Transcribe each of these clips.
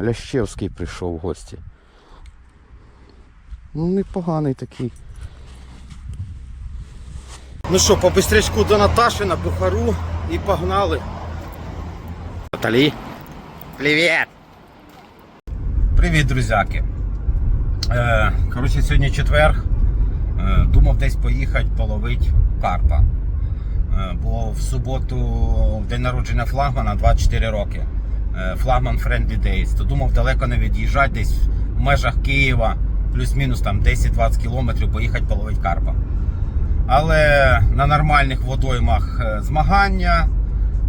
Лящевський прийшов в гості. Ну, непоганий такий. Ну що, по бистрячку до Наташі на Бухару і погнали. Наталі. Привіт! Привіт, друзяки. Е, коротше, сьогодні четвер. Е, думав десь поїхати половити карпа. Е, бо в суботу в день народження флагмана 24 роки. Е, Флагман Friendly Days. То думав далеко не від'їжджати, десь в межах Києва, плюс-мінус там 10-20 кілометрів поїхати половити карпа. Але на нормальних водоймах е, змагання,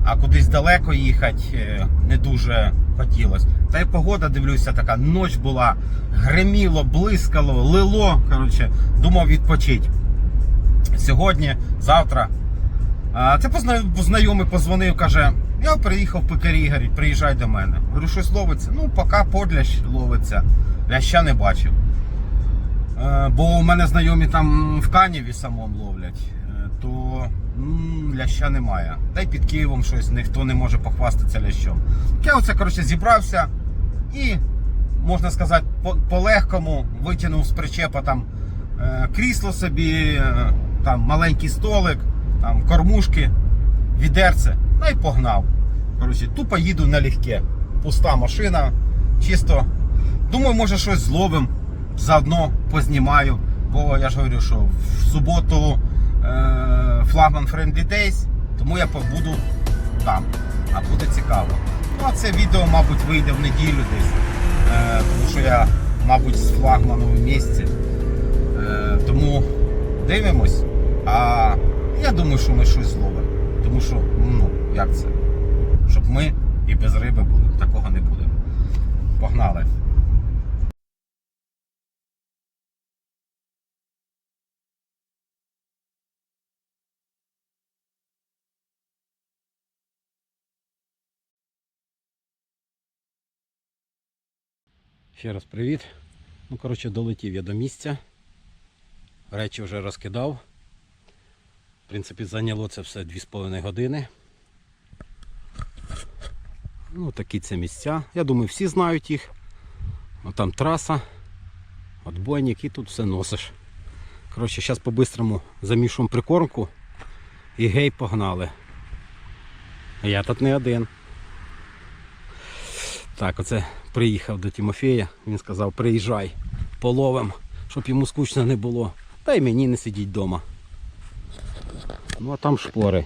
а кудись далеко їхати е, не дуже хотілося. Та й погода, дивлюся, така ніч була, гриміло, блискало, лило. Коротше, думав відпочити. Сьогодні, завтра. Це позна- знайомий позвонив, каже: я приїхав в Пекарі, говорить, приїжджай до мене. Говорю, щось ловиться. Ну, поки подлящ ловиться. Ляща не бачив. Е, Бо у мене знайомі там в Каніві самому ловлять, е, то м, ляща немає. Та й під Києвом щось ніхто не може похвастатися лящом. Я оце коротше зібрався і, можна сказати, по- по-легкому витягнув з причепа там е, крісло собі, е, там маленький столик, там кормушки, відерце, ну і погнав. Коротше, тупо їду налегке. Пуста машина, чисто. Думаю, може щось зловим, заодно познімаю. Бо я ж говорю, що в суботу е, флагман Friendly Days, тому я побуду там. А буде цікаво. Ну а це відео, мабуть, вийде в неділю десь. Е, тому що я, мабуть, з флагманом в місці. Е, тому дивимось. А я думаю, що ми щось зловимо. Тому що, ну, як це? Щоб ми і без риби були. Такого не буде. Погнали. Ще раз привіт. Ну, коротше, долетів я до місця. Речі вже розкидав. В принципі, зайняло це все 2,5 години. Ну, такі це місця. Я думаю, всі знають їх. От там траса, отбойник і тут все носиш. Коротше, зараз по-бистрому замішуємо прикормку і гей погнали. Я тут не один. Так, оце приїхав до Тимофея. Він сказав, приїжджай, половим, щоб йому скучно не було. Та й мені не сидіть вдома. Ну а там шпори.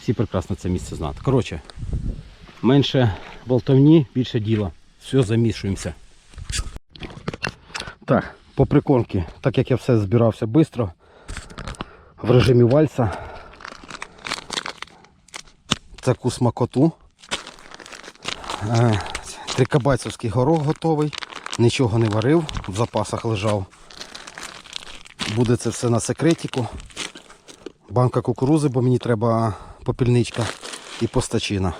Всі прекрасно це місце знають. Коротше, менше болтовні, більше діла. Все, замішуємося. Так, по прикормці, так як я все збирався швидко, в режимі вальса. Таку смакоту. Е, Трикабайцевський горох готовий. Нічого не варив, в запасах лежав. Буде це все на секретіку. Банка кукурузи, бо мені треба попільничка і постачина.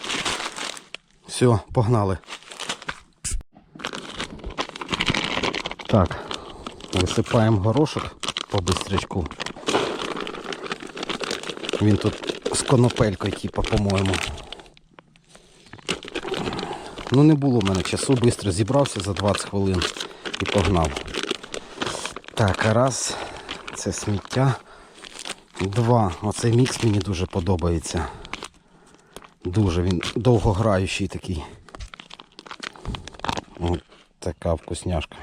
Все, погнали. Так, висипаємо горошок по бистрячку. Він тут з конопелькою, типу, по-моєму. Ну не було в мене часу, швидко зібрався за 20 хвилин і погнав. Так, раз, це сміття. Два. Оцей мікс мені дуже подобається. Дуже він довгограючий такий. Ось така вкусняшка.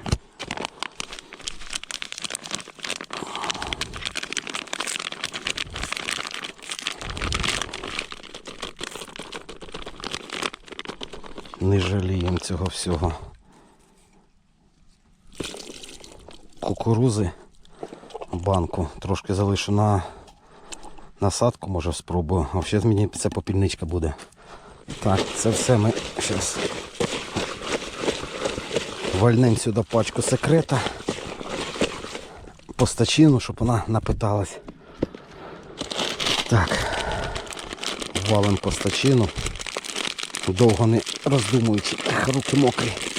Не жаліємо цього всього. Кукурузи банку трошки залишу на насадку, може спробую. А взагалі мені це попільничка буде. Так, це все ми зараз вальнемо сюди пачку секрета. Постачину, щоб вона напиталась. Так. Валим постачину. Довго не роздумуючи. Руки мокрі.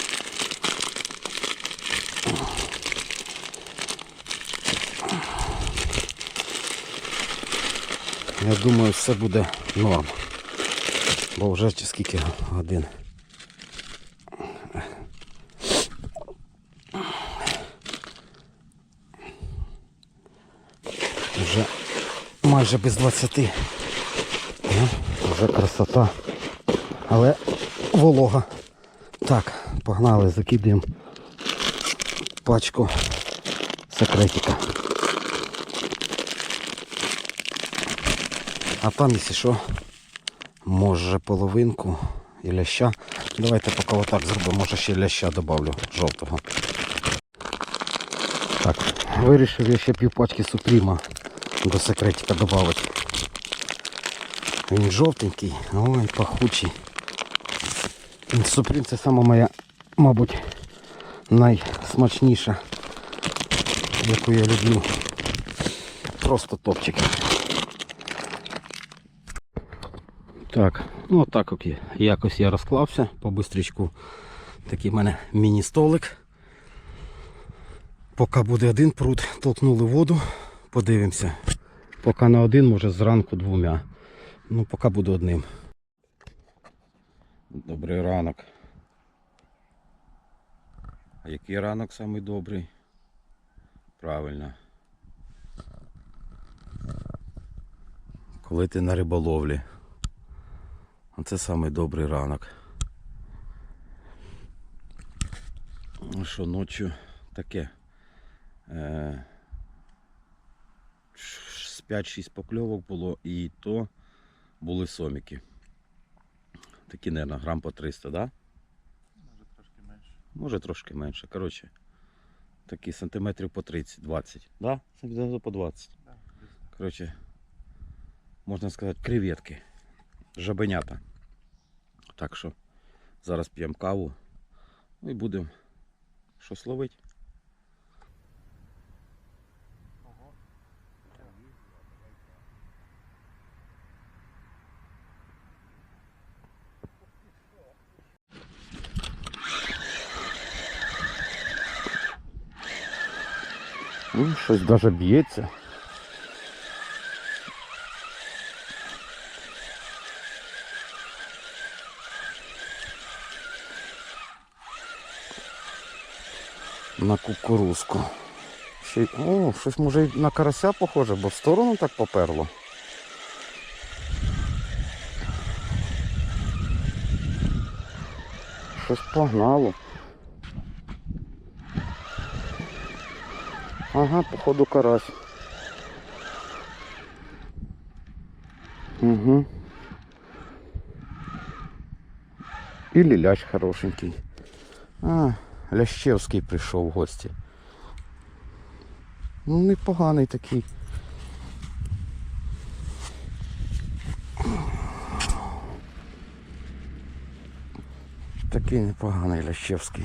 Я думаю, все буде норм. Бо вже скільки годин. Вже майже без 20. Е, вже красота. Але волога. Так, погнали, закидаємо пачку секретика. А там, якщо що, може половинку і ляща. Давайте поки отак зробимо, може ще ляща добавлю жовтого. Так, вирішив я ще півпачки супріма до секретика додати. Він жовтенький, ой, пахучий. Супрім це саме моя, мабуть, найсмачніша, яку я люблю. Просто топчик. Так, ну так от. Якось я розклався по бистрічку. Такий в мене міні-столик. Поки буде один пруд, толкнули воду, подивимося. Поки на один, може зранку двома. Ну, поки буду одним. Добрий ранок. А який ранок самий добрий? Правильно. Коли ти на риболовлі. Оце самий добрий ранок. Ну що, ночі таке. Е, 5-6 покльовок було і то були соміки. Такі, мабуть, грам по 300, так? Да? Може трошки менше. Може трошки менше. Коротше, такі сантиметрів по 30-20. Да? Сантиметрів по 20. Да. Коротше, можна сказати, креветки. Жабенята. Так що зараз п'ємо каву. Ну і будемо щось ловити. Ого. Ну, щось навіть б'ється. На кукурузку. Ще... О, щось може й на карася похоже, бо в сторону так поперло. Щось погнало. Ага, походу карась. Угу. Или лящ хорошенький. А, Лящевський прийшов в гості. Ну, непоганий такий. Такий непоганий Лящевський.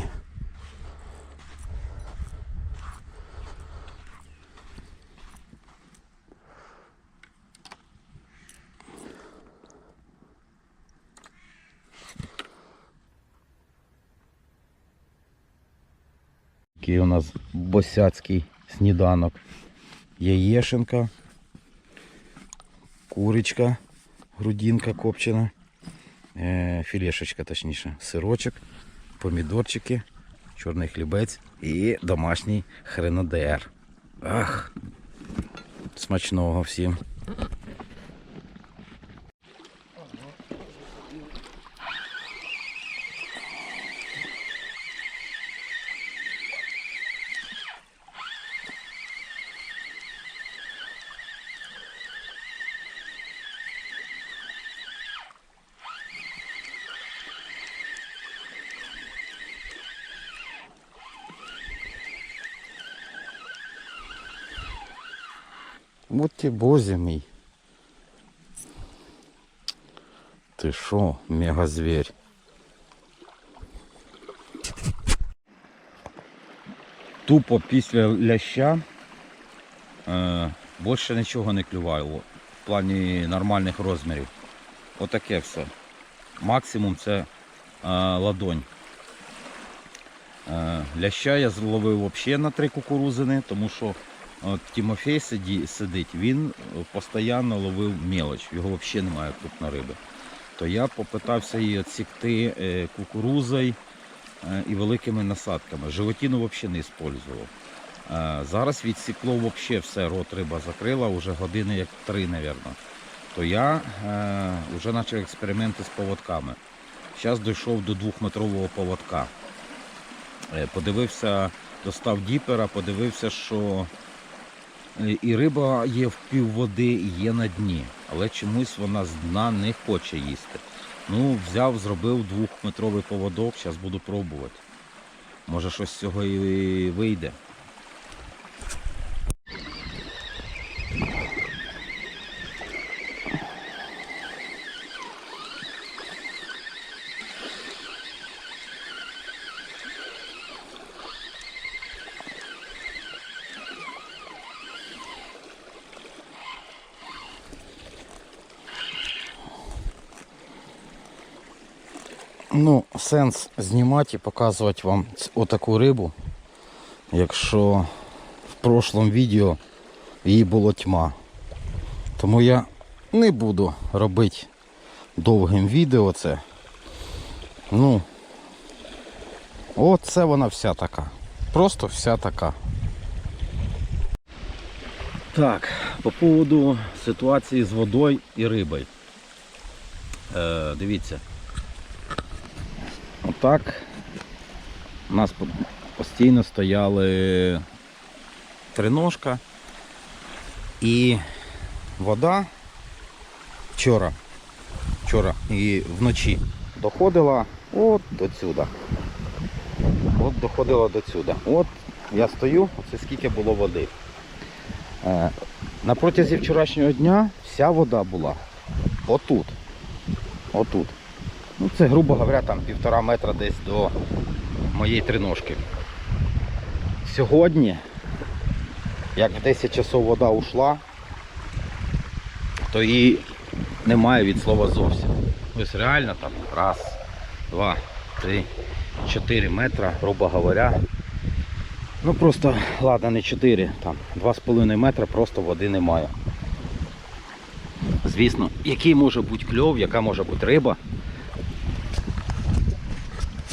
Такий у нас босяцький сніданок. Яєшенка, курочка, грудинка копчена, е, філешечка точніше, сирочок, помідорчики, чорний хлібець і домашній хренодер. Ах, смачного всім. От ти бозі мій. Ти шо, мегазвір. Тупо після ляща е, більше нічого не клювало в плані нормальних розмірів. Отаке все. Максимум це е, ладонь. Е, ляща я зловив взагалі на три кукурузини, тому що От Тимофей сиді, сидить, він постійно ловив мелоч, його взагалі немає крупної риби. То я попитався її відсікти е, кукурузою е, і великими насадками. Животину взагалі не використовував. Е, Зараз відсікло взагалі все, рот риба закрила, вже години як три, мабуть. То я вже почав експерименти з поводками. Зараз дійшов до двохметрового поводка. Подивився, достав діпера, подивився, що і риба є в пів води, є на дні. Але чомусь вона з дна не хоче їсти. Ну, взяв, зробив двохметровий поводок, зараз буду пробувати. Може щось з цього і вийде. Ну, сенс знімати і показувати вам отаку рибу, якщо в прошлому відео її було тьма. Тому я не буду робити довгим відео це. Ну, оце вона вся така. Просто вся така. Так, по поводу ситуації з водою і рибою. Е, дивіться. Отак у нас постійно стояли триножка і вода вчора, вчора і вночі доходила от до сюди. От доходила до сюди. От я стою, оце скільки було води. Е, на протязі вчорашнього дня вся вода була отут. Отут. Ну, це, грубо говоря, там півтора метра десь до моєї триножки. Сьогодні, як в 10 часов вода ушла, то її немає від слова зовсім. Ось реально там раз, два, три, чотири метра, грубо говоря. Ну просто, ладно, не 4, там 2,5 метра просто води немає. Звісно, який може бути кльов, яка може бути риба,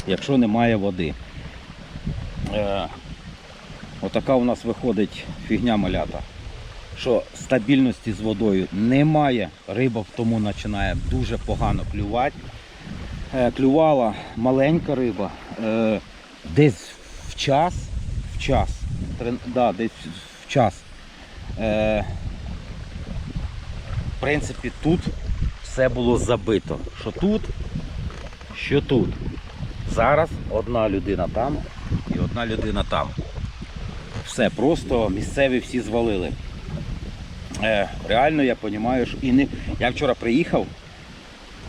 якщо немає води. Е, отака у нас виходить фігня малята. Що стабільності з водою немає, риба в тому починає дуже погано клювати. Е, клювала маленька риба, е, десь в час, в час, да, десь в час. В принципі, тут все було забито. Що тут, що тут. Зараз одна людина там і одна людина там. Все, просто місцеві всі звалили. Е, реально я розумію, що і не... я вчора приїхав,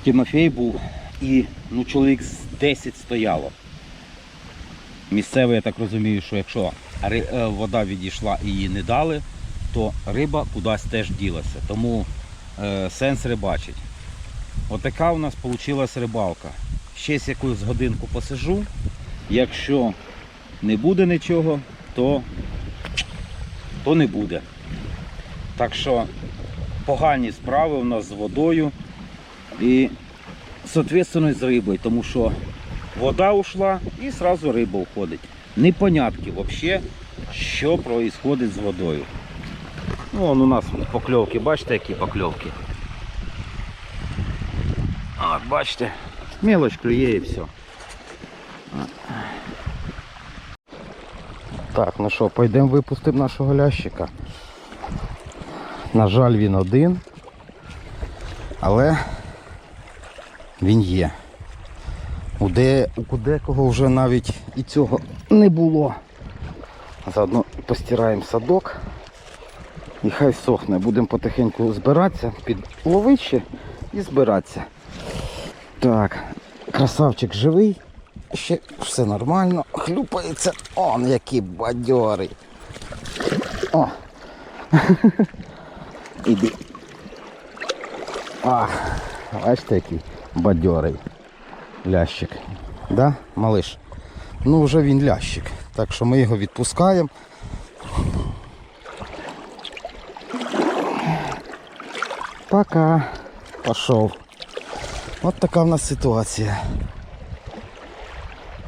Тимофей був і ну, чоловік з 10 стояло. Місцеві, я так розумію, що якщо е, вода відійшла і її не дали, то риба кудись теж ділася. Тому е, сенс рибачить. Отака у нас вийшла рибалка. Ще з якусь годинку посижу. Якщо не буде нічого, то, то не буде. Так що погані справи у нас з водою і, соответственно, з рибою, тому що вода ушла і одразу риба уходить. Непонятки взагалі, що відбувається з водою. Ну, вон у нас покльовки, бачите, які покльовки. От, бачите, мелоч клює і все. Так, ну що, пойдемо випустимо нашого лящика. На жаль, він один, але він є. У, де, у декого вже навіть і цього не було. Заодно постираємо садок і хай сохне. Будемо потихеньку збиратися, під ловище і збиратися. Так, красавчик живий, ще все нормально, хлюпається, он який бадьорий. О! Іди. А, бачите, який бадьорий лящик. Да, малиш? Ну вже він лящик. Так що ми його відпускаємо. Пока. Пошов. От така в нас ситуація.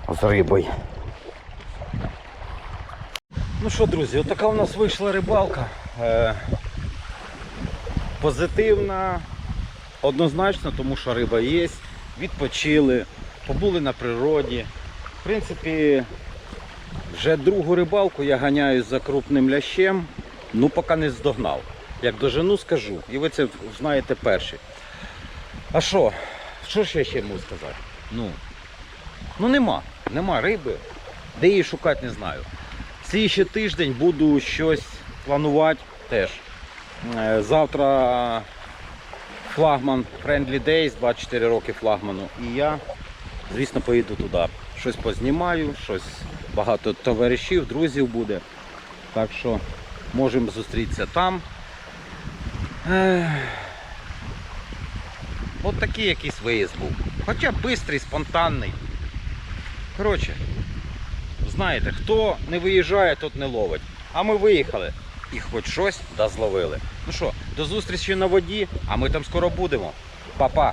З рибою. Ну що, друзі, отака у нас вийшла рибалка. Е, позитивна, однозначно, тому що риба є. Відпочили, побули на природі. В принципі, вже другу рибалку я ганяю за крупним лящем, ну поки не здогнав. Як дожену, скажу. І ви це знаєте перші. А що? Що ж я ще можу сказати? Ну, ну нема. Нема риби. Де її шукати, не знаю. Слідчий тиждень буду щось планувати теж. Е, Завтра флагман Friendly Days, 24 роки флагману. І я, звісно, поїду туди. Щось познімаю, щось багато товаришів, друзів буде. Так що можемо зустрітися там. От такий якийсь виїзд був. Хоча бистрий, спонтанний. Коротше, знаєте, хто не виїжджає, тот не ловить. А ми виїхали і хоч щось да зловили. Ну що, до зустрічі на воді, а ми там скоро будемо. Па-па!